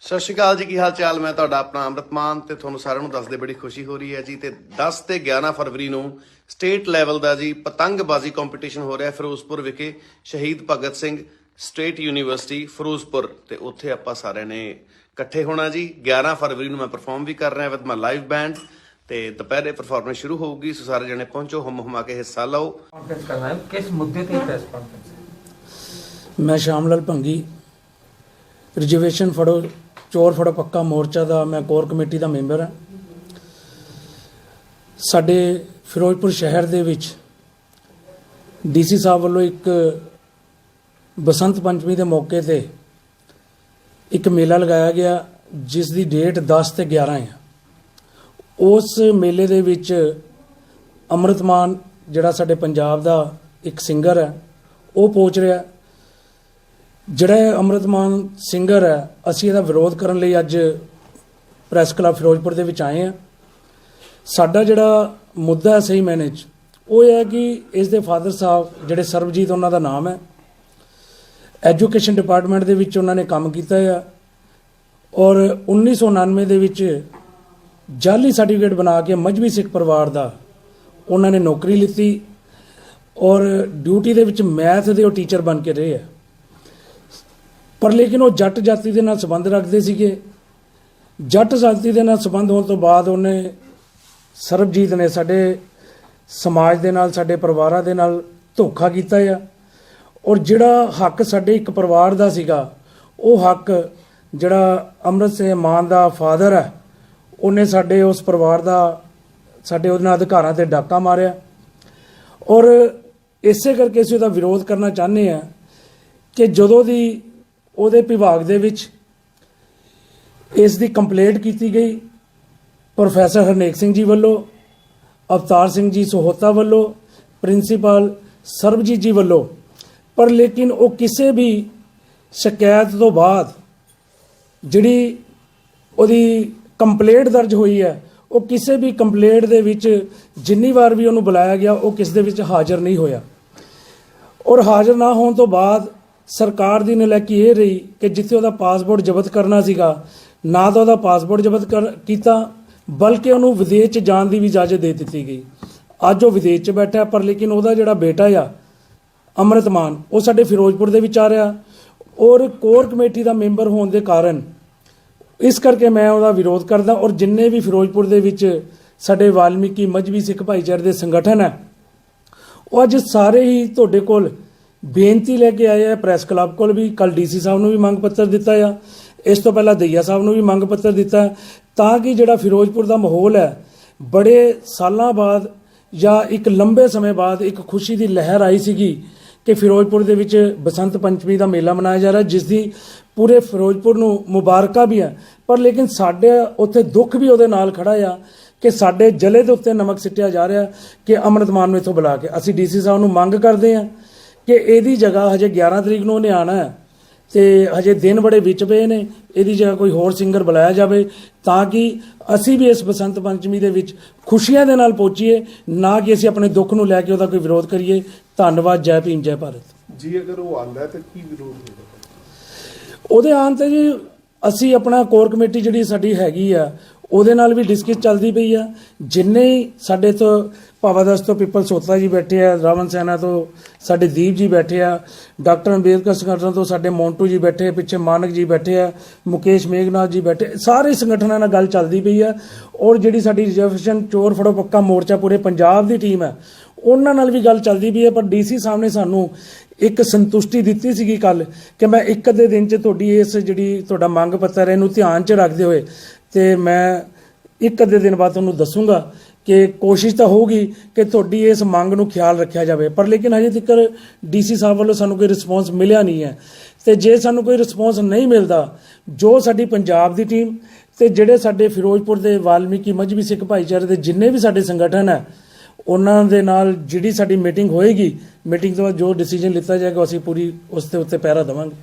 ਸਤਿ ਸ਼੍ਰੀ ਅਕਾਲ ਜੀ ਕੀ ਹਾਲ ਚਾਲ? ਮੈਂ ਤੁਹਾਡਾ ਆਪਣਾ ਅਮਰਤਮਾਨ ਤੇ ਤੁਹਾਨੂੰ ਸਾਰਿਆਂ ਨੂੰ ਦੱਸਦੇ ਬੜੀ ਖੁਸ਼ੀ ਹੋ ਰਹੀ ਹੈ ਜੀ ਤੇ 10 ਤੇ 11 ਫਰਵਰੀ ਨੂੰ ਸਟੇਟ ਲੈਵਲ ਦਾ ਜੀ ਪਤੰਗਬਾਜ਼ੀ ਕੰਪੀਟੀਸ਼ਨ ਹੋ ਰਿਹਾ ਫਿਰੋਜ਼ਪੁਰ ਵਿਖੇ ਸ਼ਹੀਦ ਭਗਤ ਸਿੰਘ ਸਟੇਟ ਯੂਨੀਵਰਸਿਟੀ ਫਿਰੋਜ਼ਪੁਰ ਤੇ ਉੱਥੇ ਆਪਾਂ ਸਾਰਿਆਂ ਨੇ ਇਕੱਠੇ ਹੋਣਾ ਜੀ। 11 ਫਰਵਰੀ ਨੂੰ ਮੈਂ ਪਰਫਾਰਮ ਵੀ ਕਰ ਰਿਹਾ ਵਿਦ ਮਾ ਲਾਈਵ ਬੈਂਡ ਤੇ ਦੁਪਹਿਰੇ ਪਰਫਾਰਮੈਂਸ ਸ਼ੁਰੂ ਹੋਊਗੀ ਸੋ ਸਾਰੇ ਜਣੇ ਪਹੁੰਚੋ ਹਮ ਹਮਾ ਕੇ ਹਿੱਸਾ ਲਓ। ਕਾਨਫਰੰਸ ਕਰਨਾ ਹੈ। ਕਿਸ ਮੁੱਦੇ ਤੇ ਪ੍ਰੈਸ ਮੈਂ ਸ਼ਾਮਲਾਲ ਭੰਗੀ। ਰਿਜ਼ਰਵੇਸ਼ਨ ਫੜੋ। ਚੋਰ ਫੜੋ ਪੱਕਾ ਮੋਰਚਾ ਦਾ, ਮੈਂ ਕੋਰ ਕਮੇਟੀ ਦਾ ਮੈਂਬਰ ਹਾਂ। ਸਾਡੇ ਫਿਰੋਜ਼ਪੁਰ ਸ਼ਹਿਰ ਦੇ ਵਿੱਚ ਡੀਸੀ ਸਾਹਿਬ ਵੱਲੋਂ ਇੱਕ ਬਸੰਤ ਪੰਚਮੀ ਦੇ ਮੌਕੇ ਤੇ ਇੱਕ ਮੇਲਾ ਲਗਾਇਆ ਗਿਆ, ਜਿਸ ਦੀ ਡੇਟ 10 ਤੇ 11 ਹੈ। ਉਸ ਮੇਲੇ ਦੇ ਵਿੱਚ ਅੰਮ੍ਰਿਤਮਾਨ ਜਿਹੜਾ ਸਾਡੇ ਪੰਜਾਬ ਦਾ ਇੱਕ ਸਿੰਗਰ ਹੈ, ਉਹ ਪਹੁੰਚ ਰਿਹਾ। ਜਿਹੜਾ ਇਹ ਅੰਮ੍ਰਿਤਮਾਨ ਸਿੰਗਰ ਹੈ, ਅਸੀਂ ਇਹਦਾ ਵਿਰੋਧ ਕਰਨ ਲਈ ਅੱਜ ਪ੍ਰੈਸ ਕਲੱਬ ਫਿਰੋਜ਼ਪੁਰ ਦੇ ਵਿੱਚ ਆਏ ਹਾਂ। ਸਾਡਾ ਜਿਹੜਾ ਮੁੱਦਾ ਹੈ ਸਹੀ ਮੈਨੇ ਚ, ਉਹ ਇਹ ਹੈ ਕਿ ਇਸ ਦੇ ਫਾਦਰ ਸਾਹਿਬ, ਜਿਹੜੇ ਸਰਬਜੀਤ ਉਹਨਾਂ ਦਾ ਨਾਮ ਹੈ ਐਜੂਕੇਸ਼ਨ ਡਿਪਾਰਟਮੈਂਟ ਦੇ ਵਿੱਚ ਉਹਨਾਂ ਨੇ ਕੰਮ ਕੀਤਾ ਹੈ ਔਰ 1999 ਦੇ ਵਿੱਚ ਜਾਲੀ ਸਰਟੀਫਿਕੇਟ ਬਣਾ ਕੇ ਮਜਬੀ ਸਿੱਖ ਪਰਿਵਾਰ ਦਾ ਉਹਨਾਂ ਨੇ ਨੌਕਰੀ ਲਿੱਤੀ ਔਰ ਡਿਊਟੀ ਦੇ ਵਿੱਚ ਮੈਥ ਦੇ ਉਹ ਟੀਚਰ ਬਣ ਕੇ ਰਹੇ ਆ। ਪਰ ਲੇਕਿਨ ਉਹ ਜੱਟ ਜਾਤੀ ਦੇ ਨਾਲ ਸੰਬੰਧ ਰੱਖਦੇ ਸੀਗੇ। ਜੱਟ ਜਾਤੀ ਦੇ ਨਾਲ ਸੰਬੰਧ ਹੋਣ ਤੋਂ ਬਾਅਦ ਉਹਨੇ ਸਰਬਜੀਤ ਨੇ ਸਾਡੇ ਸਮਾਜ ਦੇ ਨਾਲ, ਸਾਡੇ ਪਰਿਵਾਰਾਂ ਦੇ ਨਾਲ ਧੋਖਾ ਕੀਤਾ ਆ। ਔਰ ਜਿਹੜਾ ਹੱਕ ਸਾਡੇ ਇੱਕ ਪਰਿਵਾਰ ਦਾ ਸੀਗਾ, ਉਹ ਹੱਕ ਜਿਹੜਾ ਅੰਮ੍ਰਿਤ ਸਿੰਘ ਮਾਨ ਦਾ ਫਾਦਰ ਹੈ ਉਹਨੇ ਸਾਡੇ ਉਸ ਪਰਿਵਾਰ ਦਾ, ਸਾਡੇ ਉਹਨਾਂ ਅਧਿਕਾਰਾਂ ਤੇ ਡਾਕਾ ਮਾਰਿਆ। ਔਰ ਇਸੇ ਕਰਕੇ ਅਸੀਂ ਉਹਦਾ ਵਿਰੋਧ ਕਰਨਾ ਚਾਹੁੰਦੇ ਆ ਕਿ ਜਦੋਂ ਦੀ ਉਹਦੇ ਵਿਭਾਗ ਦੇ ਵਿੱਚ ਇਸ ਦੀ ਕੰਪਲੇਂਟ ਕੀਤੀ ਗਈ। ਪ੍ਰੋਫੈਸਰ ਹਰਨੇਕ ਸਿੰਘ ਜੀ ਵੱਲੋਂ, ਅਵਤਾਰ ਸਿੰਘ ਜੀ ਸੋਹਤਾ ਵੱਲੋਂ, ਪ੍ਰਿੰਸੀਪਲ ਸਰਬਜੀਤ ਜੀ ਵੱਲੋਂ। ਪਰ ਲੇਕਿਨ ਉਹ ਕਿਸੇ ਵੀ ਸ਼ਿਕਾਇਤ ਤੋਂ ਬਾਅਦ ਜਿਹੜੀ ਉਹਦੀ ਕੰਪਲੇਂਟ ਦਰਜ ਹੋਈ ਹੈ, ਉਹ ਕਿਸੇ ਵੀ ਕੰਪਲੇਂਟ ਦੇ ਵਿੱਚ ਜਿੰਨੀ ਵਾਰ ਵੀ ਉਹਨੂੰ ਬੁਲਾਇਆ ਗਿਆ, ਉਹ ਕਿਸ ਦੇ ਵਿੱਚ ਹਾਜ਼ਰ ਨਹੀਂ ਹੋਇਆ। ਔਰ ਹਾਜ਼ਰ ਨਾ ਹੋਣ ਤੋਂ ਬਾਅਦ ਸਰਕਾਰ ਦੀ ਨਲਾਇਕੀ ਇਹ ਰਹੀ ਕਿ ਜਿੱਥੇ ਉਹਦਾ ਪਾਸਪੋਰਟ ਜ਼ਬਤ ਕਰਨਾ ਸੀਗਾ, ਨਾ ਤਾਂ ਉਹਦਾ ਪਾਸਪੋਰਟ ਜ਼ਬਤ ਕਰ- ਕੀਤਾ, ਬਲਕਿ ਉਹਨੂੰ ਵਿਦੇਸ਼ 'ਚ ਜਾਣ ਦੀ ਵੀ ਇਜਾਜ਼ਤ ਦੇ ਦਿੱਤੀ ਗਈ। ਅੱਜ ਉਹ ਵਿਦੇਸ਼ 'ਚ ਬੈਠਾ, ਪਰ ਲੇਕਿਨ ਉਹਦਾ ਜਿਹੜਾ ਬੇਟਾ ਆ ਅੰਮ੍ਰਿਤਮਾਨ ਉਹ ਸਾਡੇ ਫਿਰੋਜ਼ਪੁਰ ਦੇ ਵਿੱਚ ਆ ਰਿਹਾ। ਔਰ ਕੋਰ ਕਮੇਟੀ ਦਾ ਮੈਂਬਰ ਹੋਣ ਦੇ ਕਾਰਨ, ਇਸ ਕਰਕੇ ਮੈਂ ਉਹਦਾ ਵਿਰੋਧ ਕਰਦਾ, ਔਰ ਜਿੰਨੇ ਵੀ ਫਿਰੋਜ਼ਪੁਰ ਦੇ ਵਿੱਚ ਸਾਡੇ ਵਾਲਮੀਕੀ, ਮਜਬੀ ਸਿੱਖ ਭਾਈਚਾਰੇ ਦੇ ਸੰਗਠਨ ਹੈ, ਉਹ ਅੱਜ ਸਾਰੇ ਹੀ ਤੁਹਾਡੇ ਕੋਲ ਬੇਨਤੀ ਲੈ ਕੇ ਆਏ ਆ ਪ੍ਰੈਸ ਕਲੱਬ ਕੋਲ ਵੀ ਕੱਲ ਡੀਸੀ ਸਾਹਿਬ ਨੂੰ ਵੀ ਮੰਗ ਪੱਤਰ ਦਿੱਤਾ ਆ। ਇਸ ਤੋਂ ਪਹਿਲਾਂ ਦਈਆ ਸਾਹਿਬ ਨੂੰ ਵੀ ਮੰਗ ਪੱਤਰ ਦਿੱਤਾ ਤਾਂ ਕਿ ਜਿਹੜਾ ਫਿਰੋਜ਼ਪੁਰ ਦਾ ਮਾਹੌਲ ਹੈ, ਬੜੇ ਸਾਲਾਂ ਬਾਅਦ ਜਾਂ ਇੱਕ ਲੰਬੇ ਸਮੇਂ ਬਾਅਦ ਇੱਕ ਖੁਸ਼ੀ ਦੀ ਲਹਿਰ ਆਈ ਸੀਗੀ ਕਿ ਫਿਰੋਜ਼ਪੁਰ ਦੇ ਵਿੱਚ ਬਸੰਤ ਪੰਚਮੀ ਦਾ ਮੇਲਾ ਮਨਾਇਆ ਜਾ ਰਿਹਾ, ਜਿਸ ਦੀ ਪੂਰੇ ਫਿਰੋਜ਼ਪੁਰ ਨੂੰ ਮੁਬਾਰਕਾਂ ਵੀ ਹੈ ਪਰ ਲੇਕਿਨ ਸਾਡੇ ਉੱਥੇ ਦੁੱਖ ਵੀ ਉਹਦੇ ਨਾਲ ਖੜਾ ਆ ਕਿ ਸਾਡੇ ਜਲੇ ਦੇ ਉੱਤੇ ਨਮਕ ਸਿੱਟਿਆ ਜਾ ਰਿਹਾ, ਕਿ ਅੰਮ੍ਰਿਤਮਾਨ ਨੂੰ ਇੱਥੋਂ ਬੁਲਾ ਕੇ। ਅਸੀਂ ਡੀਸੀ ਸਾਹਿਬ ਨੂੰ ਮੰਗ ਕਰਦੇ ਹਾਂ ਕਿ ਇਹਦੀ ਜਗ੍ਹਾ ਹਜੇ 11 ਤਰੀਕ ਨੂੰ ਉਹਨੇ ਆਣਾ ਹੈ ਤੇ ਹਜੇ ਦਿਨ ਬੜੇ ਵਿੱਚ ਪਏ ਨੇ ਇਹਦੀ ਜਗ੍ਹਾ ਕੋਈ ਹੋਰ ਸਿੰਗਰ ਬੁਲਾਇਆ ਜਾਵੇ ਤਾਂ ਕਿ ਅਸੀਂ ਵੀ ਇਸ ਬਸੰਤ ਪੰਚਮੀ ਦੇ ਵਿੱਚ ਖੁਸ਼ੀਆਂ ਦੇ ਨਾਲ ਪਹੁੰਚੀਏ ਨਾ ਕਿ ਅਸੀਂ ਆਪਣੇ ਦੁੱਖ ਨੂੰ ਲੈ ਕੇ ਉਹਦਾ ਕੋਈ ਵਿਰੋਧ ਕਰੀਏ। ਧੰਨਵਾਦ ਜੈ ਭੀਮ ਜੈ ਭਾਰਤ। ਜੀ ਅਗਰ ਉਹ ਆਂਦਾ ਹੈ ਤਾਂ ਕੀ ਵਿਰੋਧ ਹੋਵੇਗਾ ਉਹਦੇ ਆਉਣ ਤੇ ਜੀ ਅਸੀਂ ਆਪਣਾ ਕੋਰ ਕਮੇਟੀ ਜਿਹੜੀ ਸਾਡੀ ਹੈਗੀ ਆ ਉਹਦੇ ਨਾਲ ਵੀ ਡਿਸਕਸ ਚੱਲਦੀ ਪਈ ਆ। ਜਿੰਨੇ ਸਾਡੇ ਤੋਂ ਭਾਵਾਦਸ ਤੋਂ ਪਿੱਪਲ ਸੋਤਲਾ ਜੀ ਬੈਠੇ ਆ, ਰਾਵਣ ਸੈਨਾ ਤੋਂ ਸਾਡੇ ਦੀਪ ਜੀ ਬੈਠੇ ਆ ਡਾਕਟਰ ਅੰਬੇਦਕਰ ਸੰਗਠਨ ਤੋਂ ਸਾਡੇ ਮੌਂਟੂ ਜੀ ਬੈਠੇ ਪਿੱਛੇ ਮਾਨਕ ਜੀ ਬੈਠੇ ਆ, ਮੁਕੇਸ਼ ਮੇਘਨਾਥ ਜੀ ਬੈਠੇ, ਸਾਰੇ ਸੰਗਠਨਾਂ ਨਾਲ ਗੱਲ ਚੱਲਦੀ ਪਈ ਆ। ਔਰ ਜਿਹੜੀ ਸਾਡੀ ਰਿਜ਼ਰਵੇਸ਼ਨ ਚੋਰ ਫੜੋ ਪੱਕਾ ਮੋਰਚਾ ਪੂਰੇ ਪੰਜਾਬ ਦੀ ਟੀਮ ਹੈ ਉਹਨਾਂ ਨਾਲ ਵੀ ਗੱਲ ਚੱਲਦੀ ਪਈ ਹੈ ਪਰ ਡੀਸੀ ਸਾਹਿਬ ਨੇ ਸਾਨੂੰ ਇੱਕ ਸੰਤੁਸ਼ਟੀ ਦਿੱਤੀ ਸੀਗੀ ਕੱਲ ਕਿ ਮੈਂ ਇੱਕ ਅੱਧੇ ਦਿਨ 'ਚ ਤੁਹਾਡੀ ਇਸ ਜਿਹੜੀ ਤੁਹਾਡਾ ਮੰਗ ਪੱਤਰ ਹੈ, ਇਹਨੂੰ ਧਿਆਨ 'ਚ ਰੱਖਦੇ ਹੋਏ ਤੇ ਮੈਂ ਇੱਕ ਅੱਧੇ ਦਿਨ ਬਾਅਦ ਤੁਹਾਨੂੰ ਦੱਸੂਗਾ ਕਿ ਕੋਸ਼ਿਸ਼ ਤਾਂ ਹੋਊਗੀ ਕਿ ਤੁਹਾਡੀ ਇਸ ਮੰਗ ਨੂੰ ਖਿਆਲ ਰੱਖਿਆ ਜਾਵੇ। ਪਰ ਲੇਕਿਨ ਹਜੇ ਤੱਕ ਡੀਸੀ ਸਾਹਿਬ ਵੱਲੋਂ ਸਾਨੂੰ ਕੋਈ ਰਿਸਪੌਂਸ ਮਿਲਿਆ ਨਹੀਂ ਹੈ। ਤੇ ਜੇ ਸਾਨੂੰ ਕੋਈ ਰਿਸਪੌਂਸ ਨਹੀਂ ਮਿਲਦਾ, ਜੋ ਸਾਡੀ ਪੰਜਾਬ ਦੀ ਟੀਮ ਤੇ ਜਿਹੜੇ ਸਾਡੇ ਫਿਰੋਜ਼ਪੁਰ ਦੇ ਵਾਲਮੀਕੀ ਮਜਬੀ ਸਿੱਖ ਭਾਈਚਾਰੇ ਦੇ ਜਿੰਨੇ ਵੀ ਸਾਡੇ ਸੰਗਠਨ ਹੈ, ਉਹਨਾਂ ਦੇ ਨਾਲ ਜਿਹੜੀ ਸਾਡੀ ਮੀਟਿੰਗ ਹੋਏਗੀ, ਮੀਟਿੰਗ ਤੋਂ ਬਾਅਦ ਜੋ ਡਿਸੀਜਨ ਲਿੱਤਾ ਜਾਏਗਾ ਅਸੀਂ ਪੂਰੀ ਉਸ ਦੇ ਉੱਤੇ ਪਹਿਰਾ ਦੇਵਾਂਗੇ।